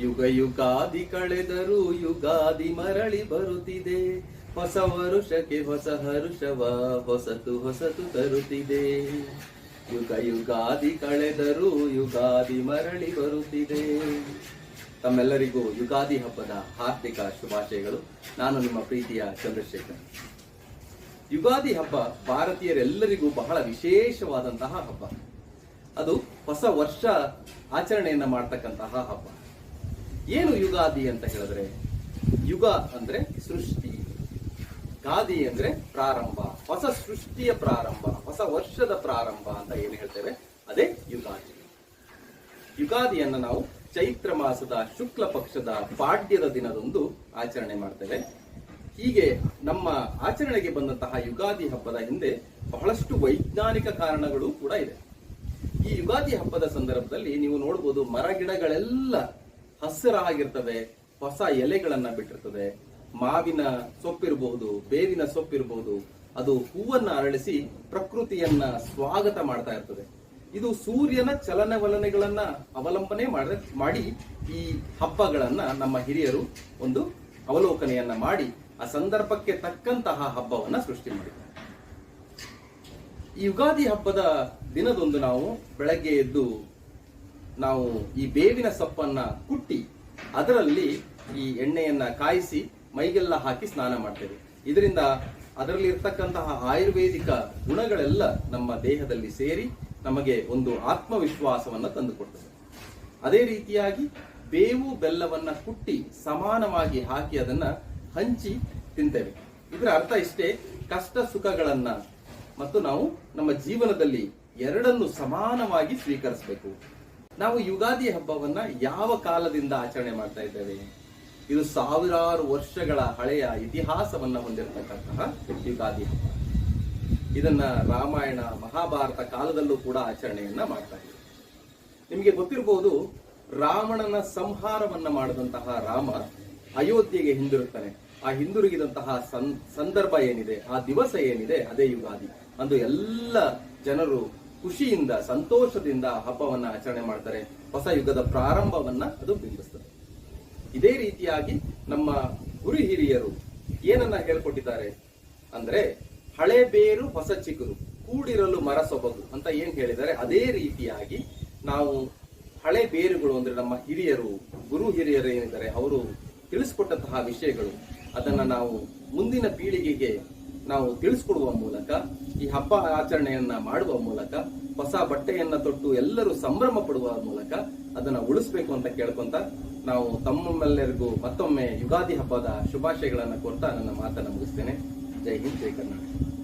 ಯುಗ ಯುಗಾದಿ ಕಳೆದರೂ ಯುಗಾದಿ ಮರಳಿ ಬರುತ್ತಿದೆ. ಹೊಸ ವರುಷಕ್ಕೆ ಹೊಸ ಹರುಷವ, ಹೊಸತು ಹೊಸತು ತರುತ್ತಿದೆ. ಯುಗ ಯುಗಾದಿ ಕಳೆದರೂ ಯುಗಾದಿ ಮರಳಿ ಬರುತ್ತಿದೆ. ತಮ್ಮೆಲ್ಲರಿಗೂ ಯುಗಾದಿ ಹಬ್ಬದ ಹಾರ್ದಿಕ ಶುಭಾಶಯಗಳು. ನಾನು ನಿಮ್ಮ ಪ್ರೀತಿಯ ಚಂದ್ರಶೇಖರ್. ಯುಗಾದಿ ಹಬ್ಬ ಭಾರತೀಯರೆಲ್ಲರಿಗೂ ಬಹಳ ವಿಶೇಷವಾದಂತಹ ಹಬ್ಬ. ಅದು ಹೊಸ ವರ್ಷ ಆಚರಣೆಯನ್ನ ಮಾಡ್ತಕ್ಕಂತಹ ಹಬ್ಬ. ಏನು ಯುಗಾದಿ ಅಂತ ಹೇಳಿದ್ರೆ? ಯುಗ ಅಂದ್ರೆ ಸೃಷ್ಟಿ. ಗಾದಿ ಅಂದ್ರೆ ಪ್ರಾರಂಭ. ಹೊಸ ಸೃಷ್ಟಿಯ ಪ್ರಾರಂಭ, ಹೊಸ ವರ್ಷದ ಪ್ರಾರಂಭ ಅಂತ ಏನು ಹೇಳ್ತೇವೆ? ಅದೇ ಯುಗಾದಿ. ಯುಗಾದಿಯನ್ನ ನಾವು ಚೈತ್ರ ಮಾಸದ ಶುಕ್ಲ ಪಕ್ಷದ ಪಾಡ್ಯದ ದಿನದಂದು ಆಚರಣೆ ಮಾಡ್ತೇವೆ. ಹೀಗೆ ನಮ್ಮ ಆಚರಣೆಗೆ ಬಂದಂತಹ ಯುಗಾದಿ ಹಬ್ಬದ ಹಿಂದೆ ಬಹಳಷ್ಟು ವೈಜ್ಞಾನಿಕ ಕಾರಣಗಳು ಕೂಡ ಇದೆ. ಈ ಯುಗಾದಿ ಹಬ್ಬದ ಸಂದರ್ಭದಲ್ಲಿ ನೀವು ನೋಡಬಹುದು ಮರ ಗಿಡಗಳೆಲ್ಲ ಹಸಿರಾಗಿರ್ತವೆ ಹೊಸ ಎಲೆಗಳನ್ನ ಬಿಟ್ಟಿರ್ತದೆ. ಮಾವಿನ ಸೊಪ್ಪಿರಬಹುದು ಬೇವಿನ ಸೊಪ್ಪಿರಬಹುದು ಅದು ಹೂವನ್ನ ಅರಳಿಸಿ ಪ್ರಕೃತಿಯನ್ನ ಸ್ವಾಗತ ಮಾಡ್ತಾ ಇರ್ತದೆ. ಇದು ಸೂರ್ಯನ ಚಲನವಲನೆಗಳನ್ನ ಅವಲಂಬನೆ ಮಾಡ, ಮಾಡಿ ಈ ಹಬ್ಬಗಳನ್ನ ನಮ್ಮ ಹಿರಿಯರು ಒಂದು ಅವಲೋಕನೆಯನ್ನ ಮಾಡಿ ಆ ಸಂದರ್ಭಕ್ಕೆ ತಕ್ಕಂತಹ ಹಬ್ಬವನ್ನ ಸೃಷ್ಟಿ ಮಾಡಿದ್ದಾರೆ. ಈ ಯುಗಾದಿ ಹಬ್ಬದ ದಿನದೊಂದು ನಾವು ಬೆಳಗ್ಗೆ ಎದ್ದು ನಾವು ಈ ಬೇವಿನ ಸೊಪ್ಪನ್ನ ಕುಟ್ಟಿ ಅದರಲ್ಲಿ ಈ ಎಣ್ಣೆಯನ್ನ ಕಾಯಿಸಿ ಮೈಗೆಲ್ಲ ಹಾಕಿ ಸ್ನಾನ ಮಾಡ್ತೇವೆ. ಇದರಿಂದ ಅದರಲ್ಲಿ ಇರ್ತಕ್ಕಂತಹ ಆಯುರ್ವೇದಿಕ ಗುಣಗಳೆಲ್ಲ ನಮ್ಮ ದೇಹದಲ್ಲಿ ಸೇರಿ ನಮಗೆ ಒಂದು ಆತ್ಮವಿಶ್ವಾಸವನ್ನ ತಂದುಕೊಡ್ತದೆ. ಅದೇ ರೀತಿಯಾಗಿ ಬೇವು ಬೆಲ್ಲವನ್ನ ಕುಟ್ಟಿ ಸಮಾನವಾಗಿ ಹಾಕಿ ಅದನ್ನ ಹಂಚಿ ತಿಂತೇವೆ. ಇದರ ಅರ್ಥ ಇಷ್ಟೇ, ಕಷ್ಟ ಸುಖಗಳನ್ನ ಮತ್ತು ನಾವು ನಮ್ಮ ಜೀವನದಲ್ಲಿ ಎರಡನ್ನು ಸಮಾನವಾಗಿ ಸ್ವೀಕರಿಸಬೇಕು. ನಾವು ಯುಗಾದಿ ಹಬ್ಬವನ್ನ ಯಾವ ಕಾಲದಿಂದ ಆಚರಣೆ ಮಾಡ್ತಾ ಇದ್ದೇವೆ? ಇದು ಸಾವಿರಾರು ವರ್ಷಗಳ ಹಳೆಯ ಇತಿಹಾಸವನ್ನ ಹೊಂದಿರತಕ್ಕಂತಹ ಯುಗಾದಿ ಹಬ್ಬ. ಇದನ್ನ ರಾಮಾಯಣ, ಮಹಾಭಾರತ ಕಾಲದಲ್ಲೂ ಕೂಡ ಆಚರಣೆಯನ್ನ ಮಾಡ್ತಾ ಇದ್ದಾರೆ ನಿಮಗೆ ಗೊತ್ತಿರಬಹುದು ರಾವಣನ ಸಂಹಾರವನ್ನ ಮಾಡಿದಂತಹ ರಾಮ ಅಯೋಧ್ಯೆಗೆ ಹಿಂದಿರುತ್ತಾನೆ ಆ ಹಿಂದಿರುಗಿದಂತಹ ಸಂದರ್ಭ ಏನಿದೆ, ಆ ದಿವಸ ಏನಿದೆ, ಅದೇ ಯುಗಾದಿ. ಅಂದು ಎಲ್ಲ ಜನರು ಖುಷಿಯಿಂದ, ಸಂತೋಷದಿಂದ ಹಬ್ಬವನ್ನ ಆಚರಣೆ ಮಾಡ್ತಾರೆ. ಹೊಸ ಯುಗದ ಪ್ರಾರಂಭವನ್ನ ಅದು ಬಿಂಬಿಸ್ತದೆ. ಇದೇ ರೀತಿಯಾಗಿ ನಮ್ಮ ಗುರು ಹಿರಿಯರು ಏನನ್ನ ಹೇಳ್ಕೊಟ್ಟಿದ್ದಾರೆ ಅಂದ್ರೆ, ಹಳೆ ಬೇರು ಹೊಸ ಚಿಗುರು, ಕೂಡಿರಲು ಮರ ಅಂತ ಏನ್ ಹೇಳಿದ್ದಾರೆ? ಅದೇ ರೀತಿಯಾಗಿ ನಾವು ಹಳೆ ಬೇರುಗಳು ಅಂದ್ರೆ ನಮ್ಮ ಹಿರಿಯರು, ಗುರು ಹಿರಿಯರು ಏನಿದ್ದಾರೆ, ಅವರು ತಿಳಿಸ್ಕೊಟ್ಟಂತಹ ವಿಷಯಗಳು, ಅದನ್ನ ನಾವು ಮುಂದಿನ ಪೀಳಿಗೆಗೆ ನಾವು ತಿಳಿಸ್ಕೊಡುವ ಮೂಲಕ ಈ ಹಬ್ಬ ಆಚರಣೆಯನ್ನ ಮಾಡುವ ಮೂಲಕ, ಹೊಸ ಬಟ್ಟೆಯನ್ನ ತೊಟ್ಟು ಎಲ್ಲರೂ ಸಂಭ್ರಮ ಪಡುವ ಮೂಲಕ ಅದನ್ನ ಉಳಿಸ್ಬೇಕು ಅಂತ ಕೇಳ್ಕೊಂತ ನಾವು ತಮ್ಮೆಲ್ಲರಿಗೂ ಮತ್ತೊಮ್ಮೆ ಯುಗಾದಿ ಹಬ್ಬದ ಶುಭಾಶಯಗಳನ್ನ ಕೊಡ್ತಾ ನನ್ನ ಮಾತನ್ನ ಮುಗಿಸ್ತೇನೆ. ಜೈ ಹಿಂದ್, ಜೈ ಕರ್ನಾಟಕ.